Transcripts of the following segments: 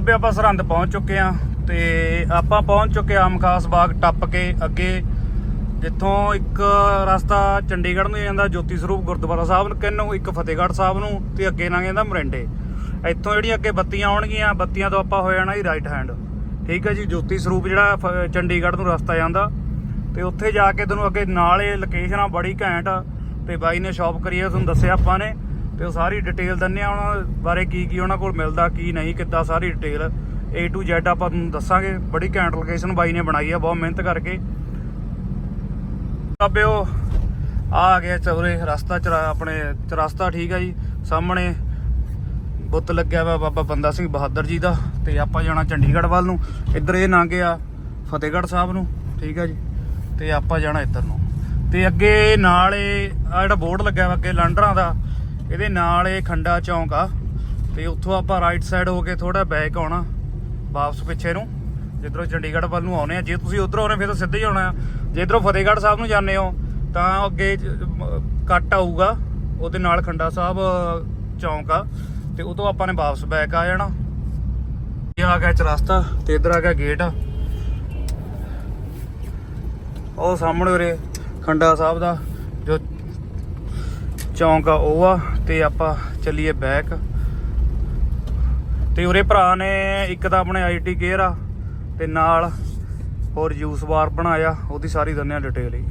ਬਾਬੇ ਆਪਾਂ ਸਰਹੰਦ ਪਹੁੰਚ ਚੁੱਕੇ ਆ ਤੇ ਆਪਾਂ ਪਹੁੰਚ ਚੁੱਕੇ ਆ ਆਮ ਖਾਸ ਬਾਗ ਟੱਪ ਕੇ ਅੱਗੇ, ਜਿੱਥੋਂ ਇੱਕ ਰਸਤਾ ਚੰਡੀਗੜ੍ਹ ਨੂੰ ਜਾਂਦਾ, ਜੋਤੀ ਸਰੂਪ ਗੁਰਦੁਆਰਾ ਸਾਹਿਬ ਨੂੰ, ਕਿੰਨੂ ਇੱਕ ਫਤਿਹਗੜ੍ਹ ਸਾਹਿਬ ਨੂੰ, ਤੇ ਅੱਗੇ ਨਾ ਜਾਂਦਾ ਮਰਿੰਡੇ। ਇੱਥੋਂ ਜਿਹੜੀਆਂ ਅੱਗੇ ਬੱਤੀਆਂ ਆਉਣਗੀਆਂ, ਬੱਤੀਆਂ ਤੋਂ ਆਪਾਂ ਹੋ ਜਾਣਾ ਜੀ ਰਾਈਟ ਹੈਂਡ ਠੀਕ ਹੈ ਜੀ, ਜੋਤੀ ਸਰੂਪ ਜਿਹੜਾ ਫ- ਚੰਡੀਗੜ੍ਹ ਨੂੰ ਰਸਤਾ ਜਾਂਦਾ। ਤੇ ਉੱਥੇ ਜਾ ਕੇ ਤੁਹਾਨੂੰ ਅੱਗੇ ਨਾਲ ਇਹ ਲੋਕੇਸ਼ਨ ਆ, ਬੜੀ ਘੈਂਟ। ਆ ਤੇ ਬਾਈ ਨੇ ਸ਼ਾਪ ਕਰੀ ਆ, ਤੁਹਾਨੂੰ ਦੱਸਿਆ ਆਪਾਂ ਨੇ। ਤੇ ਉਹ ਸਾਰੀ ਡਿਟੇਲ ਦਿੰਨੇ ਆ, ਉਹਨਾਂ ਬਾਰੇ ਕੀ ਕੀ ਉਹਨਾਂ ਕੋਲ ਮਿਲਦਾ, ਕੀ ਨਹੀਂ, ਕਿੱਦਾਂ ਸਾਰੀ ਡਿਟੇਲ A to Z ਆਪਾਂ ਤੁਹਾਨੂੰ ਦੱਸਾਂਗੇ, ਬੜੀ ਘੈਂਟ ਲੋਕੇਸ਼ਨ ਬਾਈ ਨੇ ਬਣਾਈ ਆ, ਬਹੁਤ ਮਿਹਨਤ ਕਰਕੇ। ਬਾਬਿਓ ਆ ਗਿਆ ਚੌਰੇ, ਰਸਤਾ ਚਰਾ, ਆਪਣੇ ਚਰਸਤਾ ਠੀਕ ਆ ਜੀ, ਸਾਹਮਣੇ ਬੁੱਤ ਲੱਗਿਆ ਵਾ ਬਾਬਾ ਬੰਦਾ ਸਿੰਘ ਬਹਾਦਰ ਜੀ ਦਾ, ਤੇ ਆਪਾਂ ਜਾਣਾ ਚੰਡੀਗੜ੍ਹ ਵੱਲ ਨੂੰ। ਇੱਧਰ ਇਹ ਲੰਘੇ ਆ ਫਤਿਹਗੜ੍ਹ ਸਾਹਿਬ ਨੂੰ, ਠੀਕ ਆ ਜੀ, ਤੇ ਆਪਾਂ ਜਾਣਾ ਇੱਧਰ ਨੂੰ। ਤੇ ਅੱਗੇ ਨਾਲ ਇਹ ਆ ਜਿਹੜਾ ਬੋਰਡ ਲੱਗਿਆ ਵਾ ਅੱਗੇ ਲਾਂਡਰਾਂ ਦਾ ਇਹਦੇ ਨਾਲ ਇਹ ਖੰਡਾ ਚੌਂਕ ਆ, ਤੇ ਉੱਥੋਂ ਆਪਾਂ ਰਾਈਟ ਸਾਈਡ ਹੋ ਕੇ ਥੋੜਾ ਬੈਕ ਆਉਣਾ, ਵਾਪਸ ਪਿੱਛੇ ਨੂੰ। ਜਿੱਧਰੋਂ ਚੰਡੀਗੜ੍ਹ ਵੱਲ ਨੂੰ ਆਉਨੇ ਆ। ਜੇ ਤੁਸੀਂ ਉਧਰੋਂ ਆਉਨੇ ਫਿਰ ਤਾਂ ਸਿੱਧੇ ਹੀ ਆਉਣਾ ਆ। ਜੇ ਇਧਰੋਂ ਫਤਿਹਗੜ੍ਹ ਸਾਹਿਬ ਨੂੰ ਜਾਂਦੇ ਹੋ, ਤਾਂ ਅੱਗੇ ਕੱਟ ਆਊਗਾ। ਉਹਦੇ ਨਾਲ ਖੰਡਾ ਸਾਹਿਬ ਚੌਂਕ ਆ। ਤੇ ਉਦੋਂ ਆਪਾਂ ਨੇ ਵਾਪਸ ਬੈਕ ਆ ਜਾਣਾ। ਇਹ ਆ ਗਿਆ ਚਰਸਤਾ, ਤੇ ਇਧਰ ਆ ਗਿਆ ਗੇਟ ਆ। ਉਹ ਸਾਹਮਣੇ ਉਰੇ ਖੰਡਾ ਸਾਹਿਬ ਦਾ ਜੋ ਚੌਂਕ ਆ, ਉਹ ਆ। ਤੇ ਆਪਾਂ ਚੱਲੀਏ ਬੈਕ ਤੇ ਉਰੇ ਭਰਾ ਨੇ ਇੱਕ ਤਾਂ ਆਪਣੇ ਆਈਟੀ ਕੇਅਰ ਆ, ਤੇ ਨਾਲ ਹੋਰ ਜੂਸ ਬਾਰ ਬਣਾਇਆ, ਉਹਦੀ ਸਾਰੀ ਦੰਨਿਆ ਡਿਟੇਲ ਹੀ।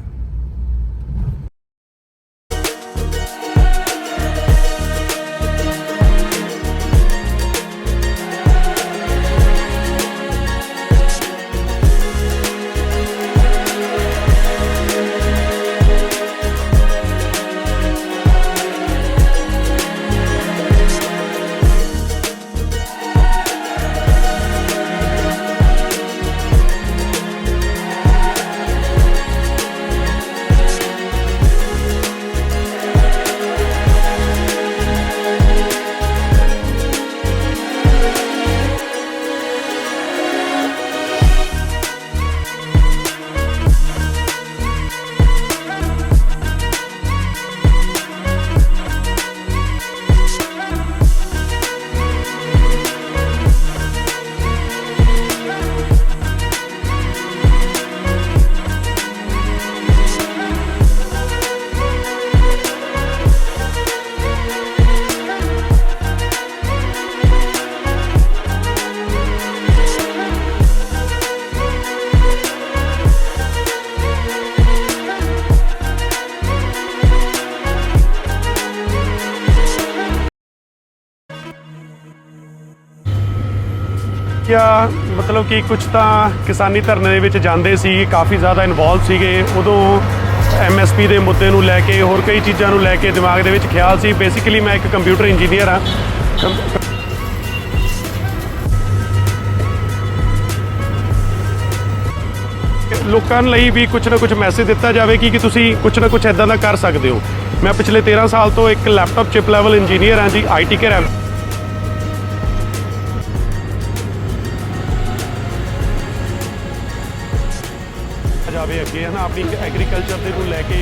ਕਿਆ ਮਤਲਬ ਕਿ ਕੁਝ ਤਾਂ ਕਿਸਾਨੀ ਧਰਨੇ ਦੇ ਵਿੱਚ ਜਾਂਦੇ ਸੀ, ਕਾਫੀ ਜ਼ਿਆਦਾ ਇਨਵੋਲਵ ਸੀਗੇ। ਉਦੋਂ ਐਮਐਸਪੀ ਦੇ ਮੁੱਦੇ ਨੂੰ ਲੈ ਕੇ, ਹੋਰ ਕਈ ਚੀਜ਼ਾਂ ਨੂੰ ਲੈ ਕੇ ਦਿਮਾਗ ਦੇ ਵਿੱਚ ਖਿਆਲ ਸੀ। ਬੇਸਿਕਲੀ ਮੈਂ ਇੱਕ ਕੰਪਿਊਟਰ ਇੰਜੀਨੀਅਰ ਆ ਲੋਕਾਂ ਲਈ ਵੀ ਕੁਝ ਨਾ ਕੁਝ ਮੈਸੇਜ ਦਿੱਤਾ ਜਾਵੇ ਕਿ ਕਿ ਤੁਸੀਂ ਕੁਝ ਨਾ ਕੁਝ ਐਦਾਂ ਦਾ ਕਰ ਸਕਦੇ ਹੋ। ਮੈਂ ਪਿਛਲੇ 13 ਸਾਲ ਤੋਂ ਇੱਕ ਲੈਪਟਾਪ ਚਿਪ ਲੈਵਲ ਇੰਜੀਨੀਅਰ ਹਾਂ ਜੀ ਆਈਟੀ ਕੇ ਜਾਵੇ ਅੱਗੇ, ਹਨਾ ਨਾ ਆਪਣੀ ਐਗਰੀਕਲਚਰ ਦੇ ਨੂੰ ਲੈ ਕੇ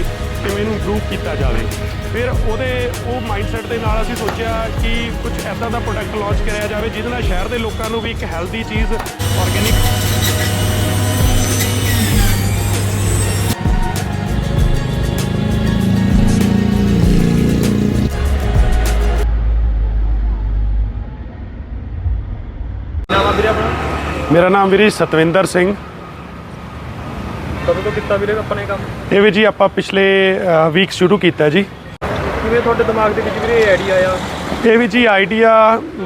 ਕਿਵੇਂ ਇਹਨੂੰ ਇੰਪਰੂਵ ਕੀਤਾ ਜਾਵੇ। ਫਿਰ ਉਹਦੇ, ਉਹ ਮਾਈਂਡਸੈਟ ਦੇ ਨਾਲ ਅਸੀਂ ਸੋਚਿਆ ਕਿ ਕੁਝ ਐਦਾਂ ਦਾ ਪ੍ਰੋਡਕਟ ਲਾਂਚ ਕਰਿਆ ਜਾਵੇ, ਜਿਹਦੇ ਨਾਲ ਸ਼ਹਿਰ ਦੇ ਲੋਕਾਂ ਨੂੰ ਵੀ ਇੱਕ ਹੈਲਦੀ ਚੀਜ਼ ਆਰਗੇਨਿਕ ਮੇਰਾ ਨਾਮ ਵੀਰੇ ਸਤਵਿੰਦਰ ਸਿੰਘ। ਕਦੋਂ ਕੀਤਾ ਵੀਰੇ ਆਪਾਂ ਨੇ ਕੰਮ? ਇਹ ਵੀ ਜੀ ਆਪਾਂ ਪਿਛਲੇ ਵੀਕ ਸ਼ੁਰੂ ਕੀਤਾ ਜੀ। ਕਿਵੇਂ ਤੁਹਾਡੇ ਦਿਮਾਗ ਦੇ ਵਿੱਚ ਵੀਰੇ ਇਹ ਆਈਡੀਆ ਆਇਆ? ਇਹ ਵੀ ਜੀ ਆਈਡੀਆ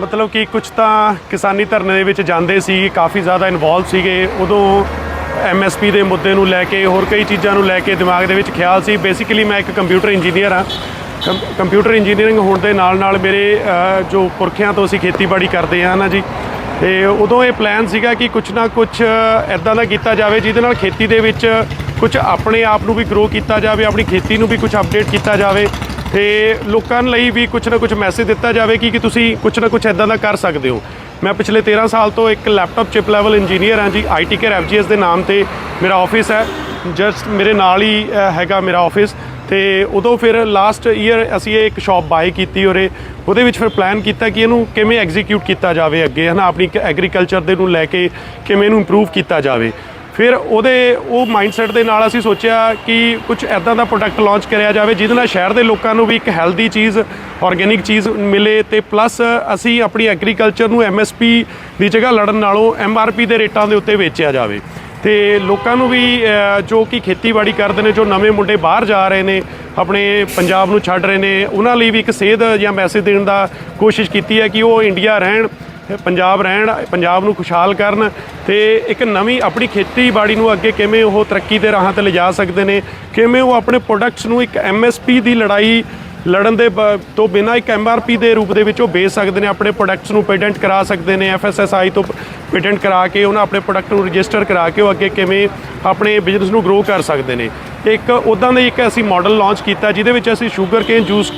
ਮਤਲਬ ਕਿ ਕੁਝ ਤਾਂ ਕਿਸਾਨੀ ਧਰਨੇ ਦੇ ਵਿੱਚ ਜਾਂਦੇ ਸੀ ਕਾਫੀ ਜ਼ਿਆਦਾ ਇਨਵੋਲਵ ਸੀਗੇ। ਉਦੋਂ ਐਮਐਸਪੀ ਦੇ ਮੁੱਦੇ ਨੂੰ ਲੈ ਕੇ ਹੋਰ ਕਈ ਚੀਜ਼ਾਂ ਨੂੰ ਲੈ ਕੇ ਦਿਮਾਗ ਦੇ ਵਿੱਚ ਖਿਆਲ ਸੀ। ਬੇਸਿਕਲੀ ਮੈਂ ਇੱਕ ਕੰਪਿਊਟਰ ਇੰਜੀਨੀਅਰ ਆ ਕੰਪਿਊਟਰ ਇੰਜੀਨੀਅਰਿੰਗ ਹੋਣ ਦੇ ਨਾਲ ਨਾਲ ਮੇਰੇ ਜੋ ਪੁਰਖਿਆਂ ਤੋਂ ਅਸੀਂ ਖੇਤੀਬਾੜੀ ਕਰਦੇ ਆ ਨਾ ਜੀ ਤੇ ਉਦੋਂ ਇਹ ਪਲਾਨ ਸੀਗਾ ਕਿ ਕੁਝ ਨਾ ਕੁਝ ਐਦਾਂ ਦਾ ਕੀਤਾ ਜਾਵੇ, ਜਿਹਦੇ ਨਾਲ ਖੇਤੀ ਦੇ ਵਿੱਚ ਕੁਝ ਆਪਣੇ ਆਪ ਨੂੰ ਵੀ ਗਰੋ ਕੀਤਾ ਜਾਵੇ, ਆਪਣੀ ਖੇਤੀ ਨੂੰ ਵੀ ਕੁਝ ਅਪਡੇਟ ਕੀਤਾ ਜਾਵੇ ਤੇ ਲੋਕਾਂ ਲਈ ਵੀ ਕੁਝ ਨਾ ਕੁਝ ਮੈਸੇਜ ਦਿੱਤਾ ਜਾਵੇ ਕਿ ਕਿ ਤੁਸੀਂ ਕੁਝ ਨਾ ਕੁਝ ਐਦਾਂ ਦਾ ਕਰ ਸਕਦੇ ਹੋ। ਮੈਂ ਪਿਛਲੇ 13 ਸਾਲ ਤੋਂ ਇੱਕ ਲੈਪਟਾਪ ਚਿਪ ਲੈਵਲ ਇੰਜੀਨੀਅਰ ਹਾਂ ਜੀ ਆਈਟੀ ਕੇਅਰ ਐਫਜੀਐਸ ਦੇ ਨਾਮ ਤੇ ਮੇਰਾ ਆਫਿਸ ਹੈ। ਜਸਟ ਮੇਰੇ ਨਾਲ ਹੀ ਹੈਗਾ ਮੇਰਾ ਆਫਿਸ ਤੇ ਉਦੋਂ ਫਿਰ ਲਾਸਟ ਈਅਰ ਅਸੀਂ ਇਹ ਇੱਕ ਸ਼ਾਪ ਬਾਈ ਕੀਤੀ ਔਰੇ ਉਹਦੇ ਵਿੱਚ ਫਿਰ ਪਲਾਨ ਕੀਤਾ ਕਿ ਇਹਨੂੰ ਕਿਵੇਂ ਐਗਜ਼ੀਕਿਊਟ ਕੀਤਾ ਜਾਵੇ ਅੱਗੇ, ਹਨਾ? ਆਪਣੀ ਐਗਰੀਕਲਚਰ ਦੇ ਨੂੰ ਲੈ ਕੇ ਕਿਵੇਂ ਇਹਨੂੰ ਇੰਪਰੂਵ ਕੀਤਾ ਜਾਵੇ। ਫਿਰ ਉਹਦੇ, ਉਹ ਮਾਈਂਡਸੈਟ ਦੇ ਨਾਲ ਅਸੀਂ ਸੋਚਿਆ ਕਿ ਕੁਝ ਐਦਾਂ ਦਾ ਪ੍ਰੋਡਕਟ ਲਾਂਚ ਕਰਿਆ ਜਾਵੇ, ਜਿਹਦੇ ਨਾਲ ਸ਼ਹਿਰ ਦੇ ਲੋਕਾਂ ਨੂੰ ਵੀ ਇੱਕ ਹੈਲਦੀ ਚੀਜ਼ ਆਰਗੇਨਿਕ ਚੀਜ਼ ਮਿਲੇ ਤੇ ਪਲੱਸ ਅਸੀਂ ਆਪਣੀ ਐਗਰੀਕਲਚਰ ਨੂੰ ਐਮਐਸਪੀ ਦੀ ਜਗ੍ਹਾ ਲੜਨ ਨਾਲੋਂ ਐਮਆਰਪੀ ਦੇ ਰੇਟਾਂ ਦੇ ਉੱਤੇ ਵੇਚਿਆ ਜਾਵੇ। ਤੇ ਲੋਕਾਂ ਨੂੰ ਵੀ ਜੋ ਕਿ ਖੇਤੀਬਾੜੀ ਕਰਦੇ ਨੇ, ਜੋ ਨਵੇਂ ਮੁੰਡੇ ਬਾਹਰ ਜਾ ਰਹੇ ਨੇ, ਆਪਣੇ ਪੰਜਾਬ ਨੂੰ ਛੱਡ ਰਹੇ ਨੇ, ਉਹਨਾਂ ਲਈ ਵੀ ਇੱਕ ਸੇਧ ਜਾਂ ਮੈਸੇਜ ਦੇਣ ਦਾ ਕੋਸ਼ਿਸ਼ ਕੀਤੀ ਹੈ ਕਿ ਉਹ ਇੰਡੀਆ ਰਹਿਣ, ਪੰਜਾਬ ਰਹਿਣ, ਪੰਜਾਬ ਨੂੰ ਖੁਸ਼ਹਾਲ ਕਰਨ ਤੇ ਇੱਕ ਨਵੀਂ ਆਪਣੀ ਖੇਤੀਬਾੜੀ ਨੂੰ ਅੱਗੇ ਕਿਵੇਂ ਉਹ ਤਰੱਕੀ ਦੇ ਰਾਹਾਂ ਤੇ ਲਿਜਾ ਸਕਦੇ ਨੇ, ਕਿਵੇਂ ਉਹ ਆਪਣੇ ਪ੍ਰੋਡਕਟਸ ਨੂੰ ਇੱਕ ਐਮਐਸਪੀ ਦੀ ਲੜਾਈ ਲੜਨ ਦੇ ਬ- ਤੋਂ ਬਿਨਾਂ ਇੱਕ ਐਮਆਰਪੀ ਦੇ ਰੂਪ ਦੇ ਵਿੱਚ ਉਹ ਵੇਚ ਸਕਦੇ ਨੇ, ਆਪਣੇ ਪ੍ਰੋਡਕਟਸ ਨੂੰ ਪੇਟੈਂਟ ਕਰਾ ਸਕਦੇ ਨੇ ਐਫਐਸਐਸਆਈ ਤੋਂ ਪੇਟੈਂਟ ਕਰਾ ਕੇ ਉਹਨਾਂ ਆਪਣੇ ਪ੍ਰੋਡਕਟ ਨੂੰ ਰਜਿਸਟਰ ਕਰਾ ਕੇ ਉਹ ਅੱਗੇ ਕਿਵੇਂ ਆਪਣੇ ਬਿਜ਼ਨਸ ਨੂੰ ਗਰੋ ਕਰ ਸਕਦੇ ਨੇ। ਇੱਕ ਉਦਾਂ ਦਾ ਇੱਕ ਅਸੀਂ ਮਾਡਲ ਲਾਂਚ ਕੀਤਾ ਜਿਹਦੇ ਵਿੱਚ ਅਸੀਂ ਸ਼ੂਗਰ ਕੇਨ ਜੂਸ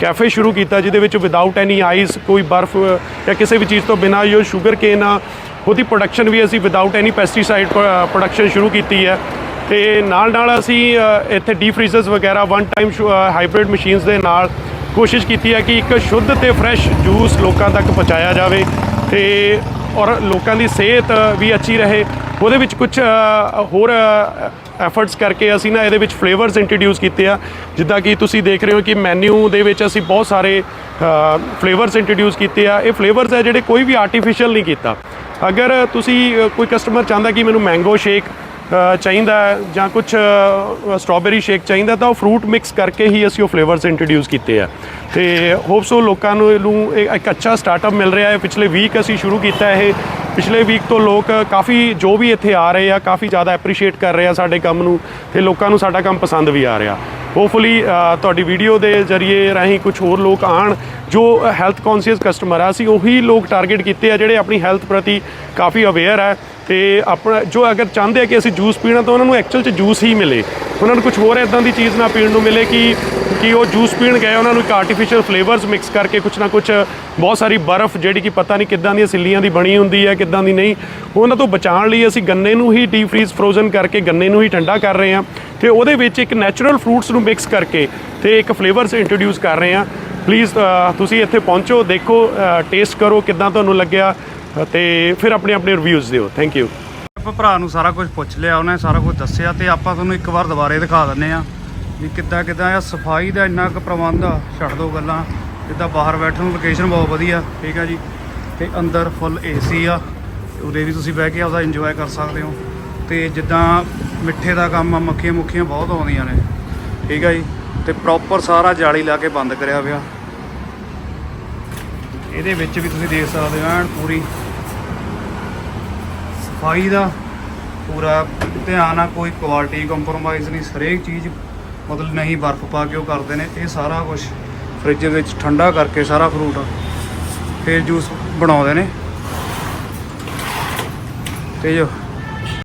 ਕੈਫੇ ਸ਼ੁਰੂ ਕੀਤਾ ਜਿਹਦੇ ਵਿੱਚ ਵਿਦਆਊਟ ਐਨੀ ਆਈਸ ਕੋਈ ਬਰਫ਼ ਜਾਂ ਕਿਸੇ ਵੀ ਚੀਜ਼ ਤੋਂ ਬਿਨਾਂ ਜੋ ਸ਼ੂਗਰ ਕੇਨ ਆ, ਉਹਦੀ ਪ੍ਰੋਡਕਸ਼ਨ ਵੀ ਅਸੀਂ ਵਿਦਆਊਟ ਐਨੀ ਪੈਸਟੀਸਾਈਡ ਪ੍ਰੋਡਕਸ਼ਨ ਸ਼ੁਰੂ ਕੀਤੀ ਹੈ। ਤੇ ਨਾਲ ਨਾਲ ਅਸੀਂ ਇੱਥੇ ਡੀਪ ਫ੍ਰੀਜ਼ਰਸ ਵਗੈਰਾ ਵਨ ਟਾਈਮ ਹਾਈਬ੍ਰਿਡ ਮਸ਼ੀਨਸ ਦੇ ਨਾਲ ਕੋਸ਼ਿਸ਼ ਕੀਤੀ ਹੈ ਕਿ ਇੱਕ ਸ਼ੁੱਧ ਤੇ ਫਰੈਸ਼ ਜੂਸ ਲੋਕਾਂ ਤੱਕ ਪਹੁੰਚਾਇਆ ਜਾਵੇ। ਤੇ ਔਰ ਲੋਕਾਂ ਦੀ ਸਿਹਤ ਵੀ ਅੱਛੀ ਰਹੇ। ਉਹਦੇ ਵਿੱਚ ਕੁਝ ਹੋਰ ਐਫਰਟਸ ਕਰਕੇ ਅਸੀਂ ਨਾ ਇਹਦੇ ਵਿੱਚ ਫਲੇਵਰਸ ਇੰਟਰੋਡਿਊਸ ਕੀਤੇ ਆ। ਜਿੱਦਾਂ ਕਿ ਤੁਸੀਂ ਦੇਖ ਰਹੇ ਹੋ ਕਿ ਮੈਨੂ ਦੇ ਵਿੱਚ ਅਸੀਂ ਬਹੁਤ ਸਾਰੇ ਫਲੇਵਰਸ ਇੰਟਰੋਡਿਊਸ ਕੀਤੇ ਆ। ਇਹ ਫਲੇਵਰਸ ਹੈ ਜਿਹੜੇ ਕੋਈ ਵੀ ਆਰਟੀਫੀਸ਼ੀਅਲ ਨਹੀਂ ਕੀਤਾ। ਅਗਰ ਤੁਸੀਂ ਕੋਈ ਕਸਟਮਰ ਚਾਹੁੰਦਾ ਕਿ ਮੈਨੂੰ ਮੈਂਗੋ ਸ਼ੇਕ ਚਾਹੀਦਾ ਜਾਂ ਕੁਝ ਸਟ੍ਰਾਬੇਰੀ ਸ਼ੇਕ ਚਾਹੀਦਾ, ਤਾਂ ਉਹ ਫਰੂਟ ਮਿਕਸ ਕਰਕੇ ਹੀ ਅਸੀਂ ਉਹ ਫਲੇਵਰਸ ਇੰਟਰੋਡਿਊਸ ਕੀਤੇ ਆ। ਤੇ ਹੋਪਸ ਉਹ ਲੋਕਾਂ ਨੂੰ ਇਹਨੂੰ ਇਹ ਇੱਕ ਅੱਛਾ ਸਟਾਰਟਅਪ ਮਿਲ ਰਿਹਾ ਹੈ। ਪਿਛਲੇ ਵੀਕ ਅਸੀਂ ਸ਼ੁਰੂ ਕੀਤਾ ਇਹ। ਪਿਛਲੇ ਵੀਕ ਤੋਂ ਲੋਕ ਕਾਫੀ ਜੋ ਵੀ ਇੱਥੇ ਆ ਰਹੇ ਆ, ਕਾਫੀ ਜ਼ਿਆਦਾ ਐਪਰੀਸ਼ੀਏਟ ਕਰ ਰਹੇ ਆ ਸਾਡੇ ਕੰਮ ਨੂੰ ਤੇ ਲੋਕਾਂ ਨੂੰ ਸਾਡਾ ਕੰਮ ਪਸੰਦ ਵੀ ਆ ਰਿਹਾ। ਹੋਪਫੁਲੀ ਤੁਹਾਡੀ ਵੀਡੀਓ ਦੇ ਜ਼ਰੀਏ ਰਾਹੀਂ ਕੁਝ ਹੋਰ ਲੋਕ ਆਣ ਜੋ ਹੈਲਥ ਕੌਨਸ਼ੀਅਸ ਕਸਟਮਰ ਆ, ਅਸੀਂ ਉਹੀ ਲੋਕ ਟਾਰਗੇਟ ਕੀਤੇ ਆ ਜਿਹੜੇ ਆਪਣੀ ਹੈਲਥ ਪ੍ਰਤੀ ਕਾਫੀ ਅਵੇਅਰ ਹੈ ਤੇ ਆਪਣਾ, ਜੋ ਅਗਰ ਚਾਹੁੰਦੇ ਆ ਕਿ ਅਸੀਂ ਜੂਸ ਪੀਣਾ, ਤਾਂ ਉਹਨਾਂ ਨੂੰ ਐਕਚੁਅਲ ਚ ਜੂਸ ਹੀ ਮਿਲੇ। ਉਹਨਾਂ ਨੂੰ ਕੁਝ ਹੋਰ ਇਦਾਂ ਦੀ ਚੀਜ਼ ਨਾ ਪੀਣ ਨੂੰ ਮਿਲੇ ਕਿ ਕਿ ਉਹ ਜੂਸ ਪੀਣ ਗਏ, ਉਹਨਾਂ ਨੂੰ ਇੱਕ ਆਰਟੀਫੀਸ਼ੀਅਲ ਫਲੇਵਰਸ ਮਿਕਸ ਕਰਕੇ ਕੁਝ ਨਾ ਕੁਝ ਬਹੁਤ ਸਾਰੀ ਬਰਫ਼ ਜਿਹੜੀ ਕਿ ਪਤਾ ਨਹੀਂ ਕਿੱਦਾਂ ਦੀਆਂ ਸਿੱਲੀਆਂ ਦੀ ਬਣੀ ਹੁੰਦੀ ਹੈ, ਕਿੱਦਾਂ ਦੀ ਨਹੀਂ, ਉਹਨਾਂ ਤੋਂ ਬਚਾਉਣ ਲਈ ਅਸੀਂ ਗੰਨੇ ਨੂੰ ਹੀ ਡੀ ਫ੍ਰੀਜ਼ ਫਰੋਜ਼ਨ ਕਰਕੇ ਗੰਨੇ ਨੂੰ ਹੀ ਠੰਡਾ ਕਰ ਰਹੇ ਹਾਂ ਤੇ ਉਹਦੇ ਵਿੱਚ ਇੱਕ ਨੈਚੁਰਲ ਫਰੂਟਸ ਨੂੰ ਮਿਕਸ ਕਰਕੇ ਤੇ ਇੱਕ ਫਲੇਵਰਸ ਇੰਟਰੋਡਿਊਸ ਕਰ ਰਹੇ ਹਾਂ। ਪਲੀਜ਼ uh, ਤੁਸੀਂ ਇੱਥੇ ਪਹੁੰਚੋ ਦੇਖੋ uh, ਟੇਸਟ ਕਰੋ ਕਿੱਦਾਂ ਤੁਹਾਨੂੰ ਲੱਗਿਆ ਅ, ਤੇ ਫਿਰ ਆਪਣੇ ਆਪਣੇ ਰਿਵਿਊਜ਼ ਦਿਓ। ਥੈਂਕ ਯੂ ਆਪਾਂ ਭਰਾ ਨੂੰ ਸਾਰਾ ਕੁਝ ਪੁੱਛ ਲਿਆ ਉਹਨੇ ਸਾਰਾ ਕੁਝ ਦੱਸਿਆ ਤੇ ਆਪਾਂ ਤੁਹਾਨੂੰ ਇੱਕ ਵਾਰ ਦੁਬਾਰੇ ਦਿਖਾ ਦਿੰਨੇ ਆ ਵੀ ਕਿੱਦਾਂ ਕਿੱਦਾਂ ਆ ਸਫ਼ਾਈ ਦਾ ਇੰਨਾ ਕੁ ਪ੍ਰਬੰਧ ਆ। ਛੱਡ ਦੋ ਗੱਲਾਂ ਜਿੱਦਾਂ ਬਾਹਰ ਬੈਠਣ ਨੂੰ ਲੋਕੇਸ਼ਨ ਬਹੁਤ ਵਧੀਆ ਠੀਕ ਆ ਜੀ। ਤੇ ਅੰਦਰ ਫੁੱਲ ਏਸੀ ਆ ਉਰੇ ਵੀ ਤੁਸੀਂ ਬਹਿ ਕੇ ਆਪਦਾ ਇੰਜੋਏ ਕਰ ਸਕਦੇ ਹੋ। ਤੇ ਜਿੱਦਾਂ ਮਿੱਠੇ ਦਾ ਕੰਮ ਆ ਮੱਖੀਆਂ ਮੁੱਖੀਆਂ ਬਹੁਤ ਆਉਂਦੀਆਂ ਨੇ ਠੀਕ ਆ ਜੀ। ਤੇ ਪ੍ਰੋਪਰ ਸਾਰਾ ਜਾਲੀ ਲਾ ਕੇ ਬੰਦ ਕਰਿਆ ਹੋਇਆ। ਇਹਦੇ ਵਿੱਚ ਵੀ ਤੁਸੀਂ ਦੇਖ ਸਕਦੇ ਹੋ ਐਨ ਪੂਰੀ ਸਫ਼ਾਈ ਦਾ ਪੂਰਾ ਧਿਆਨ ਆ, ਕੋਈ ਕੁਆਲਿਟੀ ਕੰਪਰੋਮਾਈਜ਼ ਨਹੀਂ, ਹਰੇਕ ਚੀਜ਼ ਮਤਲਬ ਨਹੀਂ ਬਰਫ਼ ਪਾ ਕੇ ਉਹ ਕਰਦੇ ਨੇ, ਇਹ ਸਾਰਾ ਕੁਝ ਫ੍ਰਿਜ ਵਿੱਚ ਠੰਡਾ ਕਰਕੇ ਸਾਰਾ ਫਰੂਟ ਫਿਰ ਜੂਸ ਬਣਾਉਂਦੇ ਨੇ। ਤੇ ਜੋ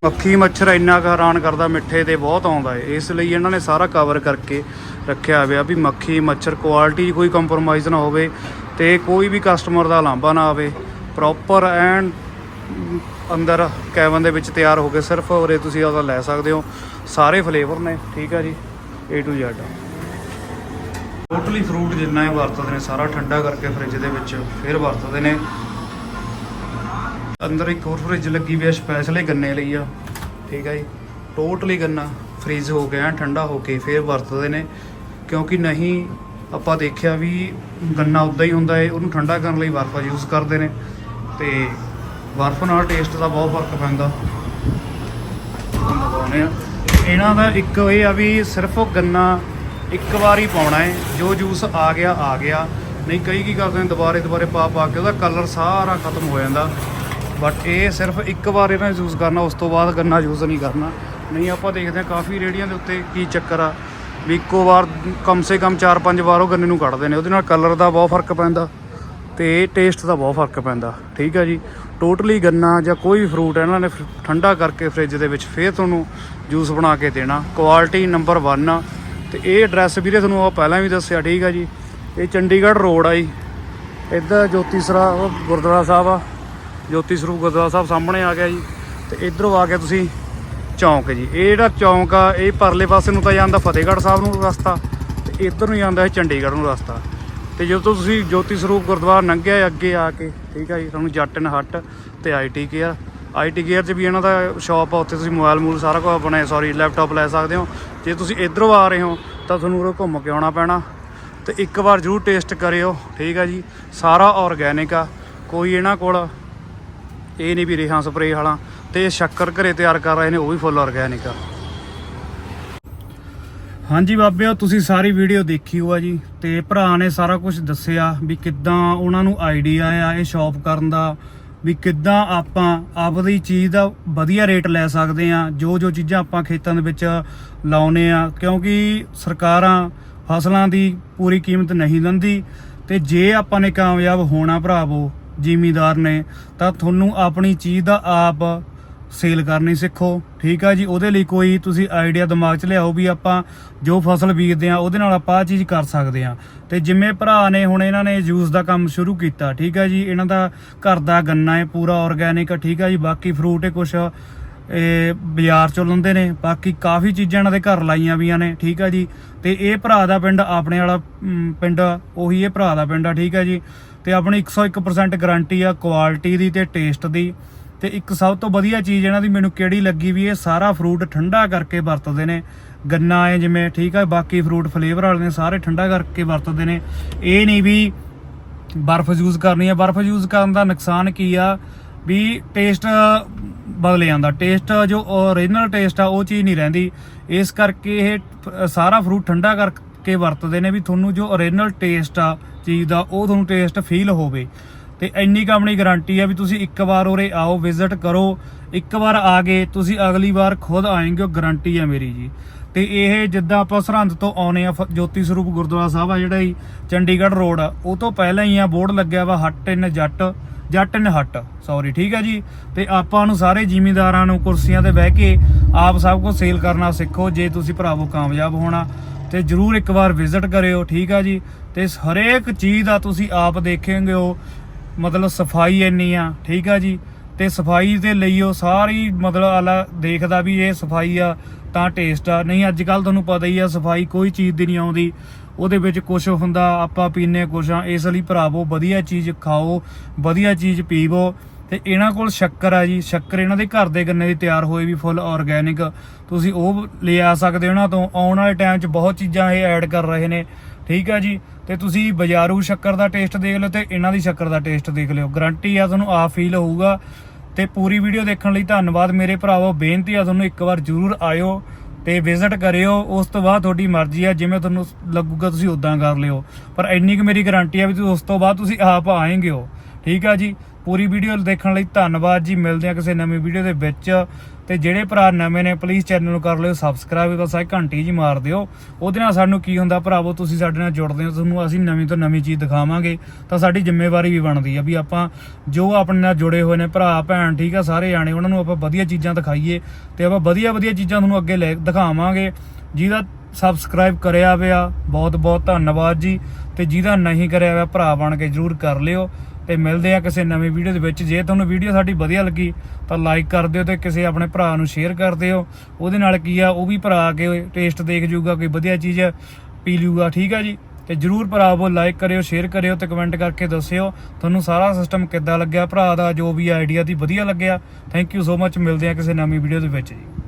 ਮੱਖੀ ਮੱਛਰ ਇੰਨਾ ਕੁ ਹੈਰਾਨ ਕਰਦਾ, ਮਿੱਠੇ ਤੇ ਬਹੁਤ ਆਉਂਦਾ ਹੈ ਇਸ ਲਈ ਇਹਨਾਂ ਨੇ ਸਾਰਾ ਕਵਰ ਕਰਕੇ ਰੱਖਿਆ ਹੋਇਆ ਵੀ ਮੱਖੀ, ਮੱਛਰ ਕੁਆਲਿਟੀ ਕੋਈ ਕੰਪਰੋਮਾਈਜ਼ ਨਾ ਹੋਵੇ ਤੇ ਕੋਈ ਵੀ ਕਸਟਮਰ ਦਾ ਲਾਂਭਾ ਨਾ ਆਵੇ। ਪ੍ਰੋਪਰ ਐਂਡ ਅੰਦਰ ਕੈਵਨ ਦੇ ਵਿੱਚ ਤਿਆਰ ਹੋ ਕੇ ਸਿਰਫ ਉਰੇ ਤੁਸੀਂ ਉਹਦਾ ਲੈ ਸਕਦੇ ਹੋ। ਸਾਰੇ ਫਲੇਵਰ ਨੇ, ਠੀਕ ਆ ਜੀ? A to Z totally fruit ਜਿੰਨਾ ਇਹ ਵਰਤਦੇ ਨੇ, ਸਾਰਾ ਠੰਡਾ ਕਰਕੇ ਫ੍ਰਿਜ ਦੇ ਵਿੱਚ ਫਿਰ ਵਰਤਦੇ ਨੇ। ਅੰਦਰ ਇੱਕ ਹੋਰ ਫ੍ਰਿਜ ਲੱਗੀ ਵੀ ਹੈ ਸਪੈਸ਼ਲ ਇਹ ਗੰਨੇ ਲਈ ਆ। ਠੀਕ ਆ ਜੀ? ਟੋਟਲੀ ਗੰਨਾ। ਫ੍ਰੀਜ਼ ਹੋ ਗਿਆ, ਠੰਡਾ ਹੋ ਕੇ ਫਿਰ ਵਰਤਦੇ ਨੇ। ਕਿਉਂਕਿ ਨਹੀਂ ਆਪਾਂ ਦੇਖਿਆ ਵੀ ਗੰਨਾ ਉਦਾਂ ਹੀ ਹੁੰਦਾ ਹੈ ਉਹਨੂੰ ਠੰਡਾ ਕਰਨ ਲਈ ਬਰਫ਼ ਯੂਜ਼ ਕਰਦੇ ਨੇ ਤੇ ਬਰਫ਼ ਨਾਲ ਟੇਸਟ ਦਾ ਬਹੁਤ ਫ਼ਰਕ ਪੈਂਦਾ। ਤੁਹਾਨੂੰ ਦਿਖਾਉਂਦੇ ਇਹਨਾਂ ਦਾ ਇੱਕ ਇਹ ਆ ਵੀ ਸਿਰਫ ਗੰਨਾ ਇੱਕ ਵਾਰ ਹੀ ਪਾਉਣਾ ਹੈ ਜੋ ਜੂਸ ਆ ਗਿਆ ਆ ਗਿਆ। ਨਹੀਂ, ਕਈ ਕੀ ਕਰਦੇ ਨੇ, ਦੁਬਾਰੇ ਦੁਬਾਰੇ ਪਾ ਪਾ ਕੇ ਉਹਦਾ ਕਲਰ ਸਾਰਾ ਖਤਮ ਹੋ ਜਾਂਦਾ। ਬਟ ਇਹ ਸਿਰਫ ਇੱਕ ਵਾਰ ਇਹਨਾਂ ਯੂਜ਼ ਕਰਨਾ, ਉਸ ਤੋਂ ਬਾਅਦ ਗੰਨਾ ਯੂਜ਼ ਨਹੀਂ ਕਰਨਾ। ਨਹੀਂ, ਆਪਾਂ ਦੇਖਦੇ ਹਾਂ ਕਾਫੀ ਰੇੜੀਆਂ ਦੇ ਉੱਤੇ ਕੀ ਚੱਕਰ ਆ। ਵੀ ਇੱਕੋ ਵਾਰ ਕਮ ਸੇ ਕਮ 4-5 ਵਾਰ ਉਹ ਗੰਨੇ ਨੂੰ ਕੱਢਦੇ ਨੇ, ਉਹਦੇ ਨਾਲ ਕਲਰ ਦਾ ਬਹੁਤ ਫ਼ਰਕ ਪੈਂਦਾ ਤੇ ਟੇਸਟ ਦਾ ਬਹੁਤ ਫ਼ਰਕ ਪੈਂਦਾ, ਠੀਕ ਹੈ ਜੀ? ਟੋਟਲੀ ਗੰਨਾ ਜਾਂ ਕੋਈ ਵੀ ਫਰੂਟ ਇਹਨਾਂ ਨੇ ਠੰਡਾ ਕਰਕੇ ਫ੍ਰਿਜ ਦੇ ਵਿੱਚ ਫੇਰ ਤੁਹਾਨੂੰ ਜੂਸ ਬਣਾ ਕੇ ਦੇਣਾ ਕੁਆਲਿਟੀ ਨੰਬਰ 1 ਆ। ਤੇ ਇਹ ਐਡਰੈਸ ਵੀਰੇ ਤੁਹਾਨੂੰ ਉਹ ਪਹਿਲਾਂ ਵੀ ਦੱਸਿਆ, ਠੀਕ ਆ ਜੀ? ਇਹ ਚੰਡੀਗੜ੍ਹ ਰੋਡ ਆ ਜੀ। ਇੱਧਰ ਜੋਤੀਸਰਾ ਗੁਰਦੁਆਰਾ ਸਾਹਿਬ ਆ। ਜੋਤੀ ਸਰੂਪ ਗੁਰਦੁਆਰਾ ਸਾਹਿਬ ਸਾਹਮਣੇ ਆ ਗਿਆ ਜੀ। ਤੇ ਇਧਰੋਂ ਆ ਕੇ ਤੁਸੀਂ ਚੌਂਕ ਜੀ। ਇਹ ਜਿਹੜਾ ਚੌਂਕ ਆ, ਇਹ ਪਰਲੇ ਪਾਸੇ ਨੂੰ ਤਾਂ ਜਾਂਦਾ ਫਤਿਹਗੜ੍ਹ ਸਾਹਿਬ ਨੂੰ ਰਸਤਾ ਤੇ ਇੱਧਰ ਨੂੰ ਜਾਂਦਾ ਹੈ ਚੰਡੀਗੜ੍ਹ ਨੂੰ ਰਸਤਾ। ਤੇ ਜਦੋਂ ਤੁਸੀਂ ਜੋਤੀ ਸਰੂਪ ਗੁਰਦੁਆਰਾ ਲੰਘਿਆ ਅੱਗੇ ਆ ਕੇ, ਠੀਕ ਆ ਜੀ, ਤੁਹਾਨੂੰ ਜੱਟ ਐਂਡ ਹੱਟ ਤੇ ਆਈਟੀ ਕੇਅਰ ਆਈਟੀ ਕੇਅਰ 'ਚ ਵੀ ਇਹਨਾਂ ਦਾ ਸ਼ਾਪ ਆ, ਉੱਥੇ ਤੁਸੀਂ ਮੋਬਾਈਲ ਮੂਲ ਸਾਰਾ ਕੁਝ ਆਪਣੇ ਸੌਰੀ ਲੈਪਟਾਪ ਲੈ ਸਕਦੇ ਹੋ। ਜੇ ਤੁਸੀਂ ਇਧਰੋਂ ਆ ਰਹੇ ਹੋ, ਤਾਂ ਤੁਹਾਨੂੰ ਉਰੋਂ ਘੁੰਮ ਕੇ ਆਉਣਾ ਪੈਣਾ। ਤੇ ਇੱਕ ਵਾਰ ਜ਼ਰੂਰ ਟੇਸਟ ਕਰਿਓ, ਠੀਕ ਆ ਜੀ। ਸਾਰਾ ਆਰਗੈਨਿਕ ਆ, ਕੋਈ ਇਹਨਾਂ ਕੋਲ ਇਹ ਨਹੀਂ ਵੀ ਰੇਹਾਂ ਸਪਰੇਅ ਵਾਲਾ। ਤੇ ਸ਼ੱਕਰ ਘਰੇ ਤਿਆਰ ਕਰ ਰਹੇ ਨੇ, ਉਹ ਵੀ ਫੁੱਲ ਆਰਗੈਨਿਕ ਆ। ਹਾਂਜੀ ਬਾਬਿਓ, ਤੁਸੀਂ ਸਾਰੀ ਵੀਡੀਓ ਦੇਖੀ ਹੋਆ ਜੀ ਤੇ ਭਰਾ ਨੇ ਸਾਰਾ ਕੁਝ ਦੱਸਿਆ ਵੀ ਕਿੱਦਾਂ ਉਹਨਾਂ ਨੂੰ ਆਈਡੀਆ ਆ ਇਹ ਸ਼ਾਪ ਕਰਨ ਦਾ, ਵੀ ਕਿੱਦਾਂ ਆਪਾਂ ਆਪਦੀ ਚੀਜ਼ ਦਾ ਵਧੀਆ ਰੇਟ ਲੈ ਸਕਦੇ ਆ ਜੋ ਜੋ ਚੀਜ਼ਾਂ ਆਪਾਂ ਖੇਤਾਂ ਦੇ ਵਿੱਚ ਲਾਉਨੇ ਆ, ਕਿਉਂਕਿ ਸਰਕਾਰਾਂ ਫਸਲਾਂ ਦੀ ਪੂਰੀ ਕੀਮਤ ਨਹੀਂ ਦਿੰਦੀ ਤੇ ਜੇ ਆਪਾਂ ਨੇ ਕਾਮਯਾਬ ਹੋਣਾ ਭਰਾਵੋ ਜ਼ਿਮੀਦਾਰ ਨੇ, ਤਾਂ ਤੁਹਾਨੂੰ ਆਪਣੀ ਚੀਜ਼ ਦਾ ਆਪ ਸੇਲ ਕਰਨੀ ਸਿੱਖੋ ਠੀਕ ਆ ਜੀ? ਉਹਦੇ ਲਈ ਕੋਈ ਤੁਸੀਂ ਆਈਡੀਆ ਦਿਮਾਗ 'ਚ ਲਿਆਓ ਵੀ ਆਪਾਂ ਜੋ ਫਸਲ ਬੀਜਦੇ ਆ ਉਹਦੇ ਨਾਲ ਆਪਾਂ ਆ ਚੀਜ਼ ਕਰ ਸਕਦੇ ਆ ਤੇ ਜਿਵੇਂ ਭਰਾ ਨੇ ਹੁਣ ਇਹਨਾਂ ਨੇ ਜੂਸ ਦਾ ਕੰਮ ਸ਼ੁਰੂ ਕੀਤਾ ਠੀਕ ਆ ਜੀ? ਇਹਨਾਂ ਦਾ ਘਰ ਦਾ ਗੰਨਾ ਹੈ ਪੂਰਾ ਆਰਗੈਨਿਕ ਠੀਕ ਆ ਜੀ? ਬਾਕੀ ਫਰੂਟ ਹੈ ਕੁਛ ਇਹ ਬਾਜ਼ਾਰ ਚੋਂ ਲੈਂਦੇ ਨੇ ਬਾਕੀ ਕਾਫੀ ਚੀਜ਼ਾਂ ਇਹਨਾਂ ਦੇ ਘਰ ਲਾਈਆਂ ਵੀਆਂ ਨੇ ਠੀਕ ਆ ਜੀ? ਤੇ ਇਹ ਭਰਾ ਦਾ ਪਿੰਡ ਆਪਣੇ ਵਾਲਾ ਅਮ, ਪਿੰਡ ਉਹੀ ਇਹ ਭਰਾ ਦਾ ਪਿੰਡ ਆ ਠੀਕ ਆ ਜੀ? ਤੇ ਆਪਣੀ 101% ਗਾਰੰਟੀ ਆ ਕੁਆਲਿਟੀ ਦੀ ਤੇ ਟੇਸਟ ਦੀ। ਤੇ ਇੱਕ ਸਭ ਤੋਂ ਵਧੀਆ ਚੀਜ਼ ਇਹਨਾਂ ਦੀ ਮੈਨੂੰ ਕਿਹੜੀ ਲੱਗੀ ਵੀ ਇਹ ਸਾਰਾ ਫਰੂਟ ਠੰਡਾ ਕਰਕੇ ਵਰਤਦੇ ਨੇ। ਗੰਨਾ ਹੈ ਜਿਵੇਂ, ਠੀਕ ਹੈ ਬਾਕੀ ਫਰੂਟ ਫਲੇਵਰ ਵਾਲੇ ਨੇ ਸਾਰੇ ਠੰਡਾ ਕਰਕੇ ਵਰਤਦੇ ਨੇ। ਇਹ ਨਹੀਂ ਵੀ ਬਰਫ਼ ਯੂਜ਼ ਕਰਨੀ ਹੈ ਬਰਫ਼ ਯੂਜ਼ ਕਰਨ ਦਾ ਨੁਕਸਾਨ ਕੀ ਆ ਵੀ ਟੇਸਟ ਬਦਲ ਜਾਂਦਾ। ਟੇਸਟ ਜੋ ਓਰੀਜਨਲ ਟੇਸਟ ਆ, ਉਹ ਚੀਜ਼ ਨਹੀਂ ਰਹਿੰਦੀ। ਇਸ ਕਰਕੇ ਇਹ ਸਾਰਾ ਫਰੂਟ ਠੰਡਾ ਕਰਕੇ ਵਰਤਦੇ ਨੇ ਵੀ ਤੁਹਾਨੂੰ ਜੋ ਓਰੀਜਨਲ ਟੇਸਟ ਆ, ਚੀਜ਼ ਦਾ, ਉਹ ਤੁਹਾਨੂੰ ਟੇਸਟ ਫੀਲ ਹੋਵੇ। ਤੇ ਇੰਨੀ ਕੁ ਆਪਣੀ ਗਾਰੰਟੀ ਆ ਵੀ ਤੁਸੀਂ ਇੱਕ ਵਾਰ ਉਰੇ ਆਓ ਵਿਜ਼ਿਟ ਕਰੋ, ਇੱਕ ਵਾਰ ਆ ਗਏ, ਤੁਸੀਂ ਅਗਲੀ ਵਾਰ ਖੁਦ ਆਏਂਗੇ ਗਾਰੰਟੀ ਆ ਮੇਰੀ ਜੀ। ਤੇ ਇਹ ਜਿੱਦਾਂ ਆਪਾਂ ਸਰਹੰਦ ਤੋਂ ਆਉਨੇ ਆ, ਫ- ਜੋਤੀ ਸਰੂਪ ਗੁਰਦੁਆਰਾ ਸਾਹਿਬ ਆ ਜਿਹੜਾ ਹੀ ਚੰਡੀਗੜ੍ਹ ਰੋਡ ਆ, ਉਹ ਤੋਂ ਪਹਿਲਾਂ ਹੀ ਆ, ਬੋਰਡ ਲੱਗਿਆ ਵਾ ਹੱਟ ਇਨ ਜੱਟ ਜੱਟ ਇਨ ਹੱਟ ਸੌਰੀ ਠੀਕ ਹੈ ਜੀ? ਤੇ ਆਪਾਂ ਨੂੰ ਸਾਰੇ ਜ਼ਿਮੀਂਦਾਰਾਂ ਨੂੰ ਕੁਰਸੀਆਂ ਤੇ ਬਹਿ ਕੇ ਆਪ ਸਭ ਕੁਝ ਸੇਲ ਕਰਨਾ ਸਿੱਖੋ, ਜੇ ਤੁਸੀਂ ਭਰਾਵੋ ਕਾਮਯਾਬ ਹੋਣਾ, ਤੇ ਜਰੂਰ ਇੱਕ ਵਾਰ ਵਿਜ਼ਿਟ ਕਰਿਓ, ਠੀਕ ਆ ਜੀ? ਤੇ ਹਰੇਕ ਚੀਜ਼ ਦਾ ਤੁਸੀਂ ਆਪ ਦੇਖੋਗੇ ਹੋ ਮਤਲਬ ਸਫ਼ਾਈ ਇੰਨੀ ਆ, ਠੀਕ ਆ ਜੀ? ਤੇ ਸਫ਼ਾਈ ਦੇ ਲਈ ਉਹ ਸਾਰੀ ਮਤਲਬ ਆਲਾ ਦੇਖਦਾ ਵੀ ਇਹ ਸਫ਼ਾਈ ਆ, ਤਾਂ ਟੇਸਟ ਆ। ਨਹੀਂ ਅੱਜ ਕੱਲ ਤੁਹਾਨੂੰ ਪਤਾ ਹੀ ਆ, ਸਫ਼ਾਈ ਕੋਈ ਚੀਜ਼ ਦੀ ਨਹੀਂ ਆਉਂਦੀ। ਉਹਦੇ ਵਿੱਚ ਕੁਝ ਹੁੰਦਾ, ਆਪਾਂ ਪੀਨੇ ਕੁਛ ਆ, ਇਸ ਲਈ ਭਰਾਵੋ, ਵਧੀਆ ਚੀਜ਼ ਖਾਓ, ਵਧੀਆ ਚੀਜ਼ ਪੀਵੋ। ਤੇ ਇਹਨਾਂ ਕੋਲ ਸ਼ੱਕਰ ਆ ਜੀ, ਸ਼ੱਕਰ ਇਹਨਾਂ ਦੇ ਘਰ ਦੇ ਗੰਨੇ ਦੀ ਤਿਆਰ ਹੋਈ ਵੀ ਫੁੱਲ ਆਰਗੈਨਿਕ ਤੁਸੀਂ ਉਹ ਲੈ ਆ ਸਕਦੇ ਹੋ ਇਹਨਾਂ ਤੋਂ ਆਉਣ ਵਾਲੇ ਟਾਈਮ 'ਚ ਬਹੁਤ ਚੀਜ਼ਾਂ ਇਹ ਐਡ ਕਰ ਰਹੇ ਨੇ। ਠੀਕ ਆ ਜੀ? ਤੇ ਤੁਸੀਂ ਬਾਜ਼ਾਰੂ ਸ਼ੱਕਰ ਦਾ ਟੇਸਟ ਦੇਖ ਲਿਓ ਤੇ ਇਹਨਾਂ ਦੀ ਸ਼ੱਕਰ ਦਾ ਟੇਸਟ ਦੇਖ ਲਿਓ। ਗਰੰਟੀ ਆ ਤੁਹਾਨੂੰ ਆਪ ਫੀਲ ਹੋਊਗਾ। ਤੇ ਪੂਰੀ ਵੀਡੀਓ ਦੇਖਣ ਲਈ ਧੰਨਵਾਦ ਮੇਰੇ ਭਰਾਵੋ। ਬੇਨਤੀ ਆ ਤੁਹਾਨੂੰ ਇੱਕ ਵਾਰ ਜਰੂਰ ਆਇਓ ਤੇ ਵਿਜ਼ਿਟ ਕਰਿਓ। ਉਸ ਤੋਂ ਬਾਅਦ ਤੁਹਾਡੀ ਮਰਜ਼ੀ ਆ, ਜਿਵੇਂ ਤੁਹਾਨੂੰ ਲੱਗੂਗਾ ਤੁਸੀਂ ਉਦਾਂ ਕਰ ਲਿਓ। ਪਰ ਇੰਨੀ ਕੁ ਮੇਰੀ ਗਾਰੰਟੀ ਆ ਵੀ ਤੁਸੀਂ ਉਸ ਤੋਂ ਬਾਅਦ ਤੁਸੀਂ ਆਪ ਆਏਂਗੇ ਹੋ ਠੀਕ ਆ ਜੀ? ਪੂਰੀ ਵੀਡੀਓ ਦੇਖਣ ਲਈ ਧੰਨਵਾਦ ਜੀ। ਮਿਲਦੇ ਆ ਕਿਸੇ ਨਵੀਂ ਵੀਡੀਓ ਦੇ ਵਿੱਚ। ਤੇ ਜਿਹੜੇ ਭਰਾ ਨਵੇਂ ਨੇ ਪਲੀਜ਼ ਚੈਨਲ ਨੂੰ ਕਰ ਲਿਓ ਸਬਸਕ੍ਰਾਈਬ ਬਸ ਆਹ ਘੰਟੀ ਜੀ ਮਾਰ ਦਿਓ। ਉਹਦੇ ਨਾਲ ਸਾਨੂੰ ਕੀ ਹੁੰਦਾ, ਭਰਾਵੋ, ਤੁਸੀਂ ਸਾਡੇ ਨਾਲ ਜੁੜਦੇ ਹੋ, ਤੁਹਾਨੂੰ ਅਸੀਂ ਨਵੀਂ ਤੋਂ ਨਵੀਂ ਚੀਜ਼ ਦਿਖਾਵਾਂਗੇ। ਤਾਂ ਸਾਡੀ ਜ਼ਿੰਮੇਵਾਰੀ ਵੀ ਬਣਦੀ ਆ ਵੀ ਆਪਾਂ ਜੋ ਆਪਣੇ ਨਾਲ ਜੁੜੇ ਹੋਏ ਨੇ, ਭਰਾ, ਭੈਣ, ਠੀਕ ਆ, ਸਾਰੇ ਜਾਣੇ, ਉਹਨਾਂ ਨੂੰ ਆਪਾਂ ਵਧੀਆ ਚੀਜ਼ਾਂ ਦਿਖਾਈਏ ਤੇ ਆਪਾਂ ਵਧੀਆ ਵਧੀਆ ਚੀਜ਼ਾਂ ਤੁਹਾਨੂੰ ਅੱਗੇ ਲੈ ਦਿਖਾਵਾਂਗੇ। ਜਿਹਦਾ ਸਬਸਕ੍ਰਾਈਬ ਕਰਿਆ ਹੋਇਆ ਬਹੁਤ ਬਹੁਤ ਧੰਨਵਾਦ ਜੀ। ਤੇ ਜਿਹਦਾ ਨਹੀਂ ਕਰਿਆ ਹੋਇਆ, ਭਰਾ ਬਣ ਕੇ ਜਰੂਰ ਕਰ ਲਿਓ। ਤੇ ਮਿਲਦੇ ਆ ਕਿਸੇ ਨਵੀਂ ਵੀਡੀਓ ਦੇ ਵਿੱਚ। ਜੇ ਤੁਹਾਨੂੰ ਵੀਡੀਓ ਸਾਡੀ ਵਧੀਆ ਲੱਗੀ, ਤਾਂ ਲਾਈਕ ਕਰ ਦਿਓ ਤੇ ਕਿਸੇ ਆਪਣੇ ਭਰਾ ਨੂੰ ਸ਼ੇਅਰ ਕਰ ਦਿਓ। ਉਹਦੇ ਨਾਲ ਕੀ ਆ, ਉਹ ਵੀ ਭਰਾ ਕੇ ਟੇਸਟ ਦੇਖ ਜੂਗਾ ਕੋਈ ਵਧੀਆ ਚੀਜ਼ ਪੀ ਲੂਗਾ, ਠੀਕ ਆ ਜੀ? ਤੇ ਜਰੂਰ ਭਰਾਵੋ ਲਾਈਕ ਕਰਿਓ ਸ਼ੇਅਰ ਕਰਿਓ ਤੇ ਕਮੈਂਟ ਕਰਕੇ ਦੱਸਿਓ। ਤੁਹਾਨੂੰ ਸਾਰਾ ਸਿਸਟਮ ਕਿੱਦਾਂ ਲੱਗਿਆ? ਭਰਾ ਦਾ ਜੋ ਵੀ ਆਈਡੀਆ ਦੀ ਵਧੀਆ ਲੱਗਿਆ। ਥੈਂਕ ਯੂ ਸੋ ਮੱਚ ਮਿਲਦੇ ਆ ਕਿਸੇ ਨਵੀਂ ਵੀਡੀਓ ਦੇ ਵਿੱਚ ਜੀ।